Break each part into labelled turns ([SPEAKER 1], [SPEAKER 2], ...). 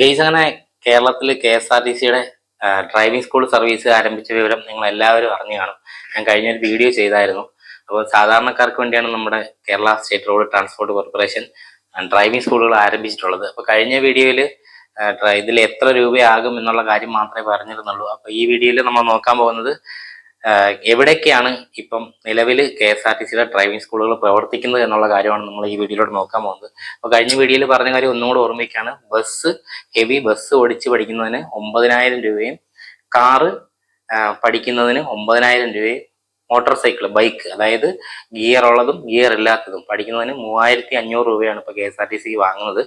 [SPEAKER 1] Guys അങ്ങനെ കേരളത്തിൽ K S R T സിയുടെ ഡ്രൈവിംഗ് സ്കൂൾ സർവീസ് ആരംഭിച്ച വിവരം നിങ്ങൾ എല്ലാവരും അറിഞ്ഞു കാണും. ഞാൻ കഴിഞ്ഞൊരു വീഡിയോ ചെയ്തായിരുന്നു. അപ്പോൾ സാധാരണക്കാർക്ക് വേണ്ടിയാണ് നമ്മുടെ Kerala state road transport corporation driving സ്കൂളുകൾ ആരംഭിച്ചിട്ടുള്ളത്. അപ്പോൾ കഴിഞ്ഞ വീഡിയോയിൽ ഇതിൽ എത്ര രൂപയാകും എന്നുള്ള കാര്യം മാത്രമേ പറഞ്ഞിരുന്നുള്ളൂ. അപ്പോൾ ഈ വീഡിയോയിൽ നമ്മൾ നോക്കാൻ പോകുന്നത് എവിടെയൊക്കെയാണ് ഇപ്പം നിലവിൽ കെ എസ് ആർ ടി സിയുടെ ഡ്രൈവിംഗ് സ്കൂളുകൾ പ്രവർത്തിക്കുന്നത് എന്നുള്ള കാര്യമാണ് നമ്മൾ ഈ വീഡിയോയിലൂടെ നോക്കാൻ പോകുന്നത്. അപ്പോൾ കഴിഞ്ഞ വീഡിയോയിൽ പറഞ്ഞ കാര്യം ഒന്നുകൂടെ ഓർമ്മിക്കുകയാണ് ബസ് ഹെവി ബസ് ഓടിച്ച് പഠിക്കുന്നതിന് ഒമ്പതിനായിരം രൂപയും കാറ് പഠിക്കുന്നതിന് ഒമ്പതിനായിരം രൂപയും മോട്ടോർ സൈക്കിൾ ബൈക്ക് അതായത് ഗിയർ ഉള്ളതും ഗിയർ ഇല്ലാത്തതും പഠിക്കുന്നതിന് മൂവായിരത്തി അഞ്ഞൂറ് രൂപയാണ് ഇപ്പോൾ K S R T C വാങ്ങുന്നത്.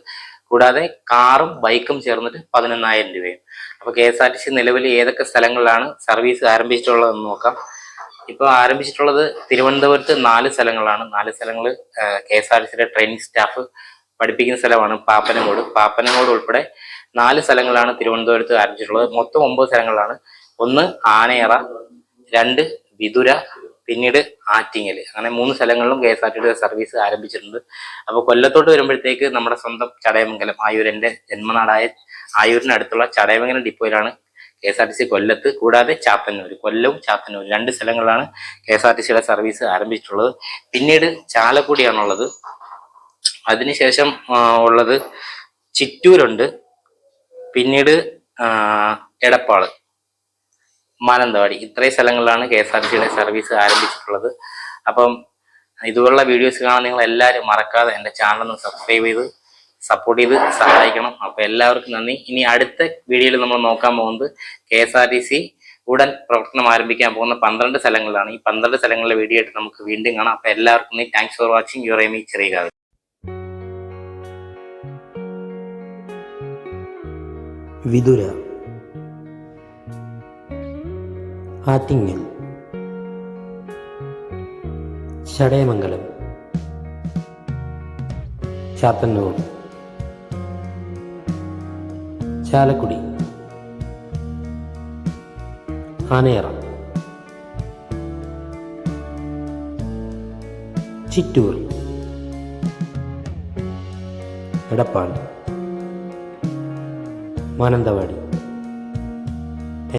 [SPEAKER 1] കൂടാതെ കാറും ബൈക്കും ചേർന്നിട്ട് പതിനൊന്നായിരം രൂപയും. അപ്പോൾ K S R T C നിലവിൽ ഏതൊക്കെ സ്ഥലങ്ങളിലാണ് സർവീസ് ആരംഭിച്ചിട്ടുള്ളതെന്ന് നോക്കാം. ഇപ്പോൾ ആരംഭിച്ചിട്ടുള്ളത് തിരുവനന്തപുരത്ത് നാല് സ്ഥലങ്ങളാണ്. നാല് സ്ഥലങ്ങൾ കെ എസ് ആർ ടി സിയുടെ ട്രെയിനിങ് സ്റ്റാഫ് പഠിപ്പിക്കുന്ന സ്ഥലമാണ് പാപ്പനങ്ങോട്. പാപ്പനങ്ങോട് ഉൾപ്പെടെ നാല് സ്ഥലങ്ങളാണ് തിരുവനന്തപുരത്ത് ആരംഭിച്ചിട്ടുള്ളത്. മൊത്തം ഒമ്പത് സ്ഥലങ്ങളാണ്. ഒന്ന് ആനയറ രണ്ട് വിതുര പിന്നീട് ആറ്റിങ്ങൽ അങ്ങനെ മൂന്ന് സ്ഥലങ്ങളിലും കെ എസ് ആർ ടിയുടെ സർവീസ് ആരംഭിച്ചിട്ടുണ്ട്. അപ്പോൾ കൊല്ലത്തോട്ട് വരുമ്പോഴത്തേക്ക് നമ്മുടെ സ്വന്തം ചടയമംഗലം ആയൂർ ജന്മനാടായ ആയൂരിനടുത്തുള്ള Chadayamangalam ഡിപ്പോയിലാണ് K S R T C കൊല്ലത്ത് കൂടാതെ ചാത്തന്നൂർ കൊല്ലവും ചാത്തന്നൂർ രണ്ട് സ്ഥലങ്ങളിലാണ് കെ എസ് ആർ ടി സിയുടെ സർവീസ് ആരംഭിച്ചിട്ടുള്ളത്. പിന്നീട് ചാലക്കുടിയാണുള്ളത്. അതിനുശേഷം ഉള്ളത് ചിറ്റൂരുണ്ട്. പിന്നീട് എടപ്പാൾ. മാനന്തവാടി. ഇത്രയും സ്ഥലങ്ങളിലാണ് കെ എസ് ആർ സിയുടെ സർവീസ് ആരംഭിച്ചിട്ടുള്ളത്. അപ്പം ഇതുപോലുള്ള വീഡിയോസ് കാണാൻ നിങ്ങൾ എല്ലാവരും മറക്കാതെ എന്റെ ചാനൽ ഒന്ന് സബ്സ്ക്രൈബ് ചെയ്ത് സപ്പോർട്ട് ചെയ്ത് സഹായിക്കണം. അപ്പോൾ എല്ലാവർക്കും നന്ദി. ഇനി അടുത്ത വീഡിയോയിൽ നമ്മൾ നോക്കാൻ പോകുന്നത് K S R T C ഉടൻ പ്രവർത്തനം ആരംഭിക്കാൻ പോകുന്ന പന്ത്രണ്ട് സ്ഥലങ്ങളിലാണ്. ഈ പന്ത്രണ്ട് സ്ഥലങ്ങളിലെ വീഡിയോ ആയിട്ട് നമുക്ക് വീണ്ടും കാണാം. അപ്പോൾ എല്ലാവർക്കും താങ്ക്സ് ഫോർ വാച്ചിങ് യുവർ എമി ചെറിയ
[SPEAKER 2] വിതുര ആറ്റിങ്ങൽ. ചടയമംഗലം ചാത്തന്നൂർ. ചാലക്കുടി. ആനയറ. ചിറ്റൂർ. എടപ്പാൾ. മാനന്തവാടി.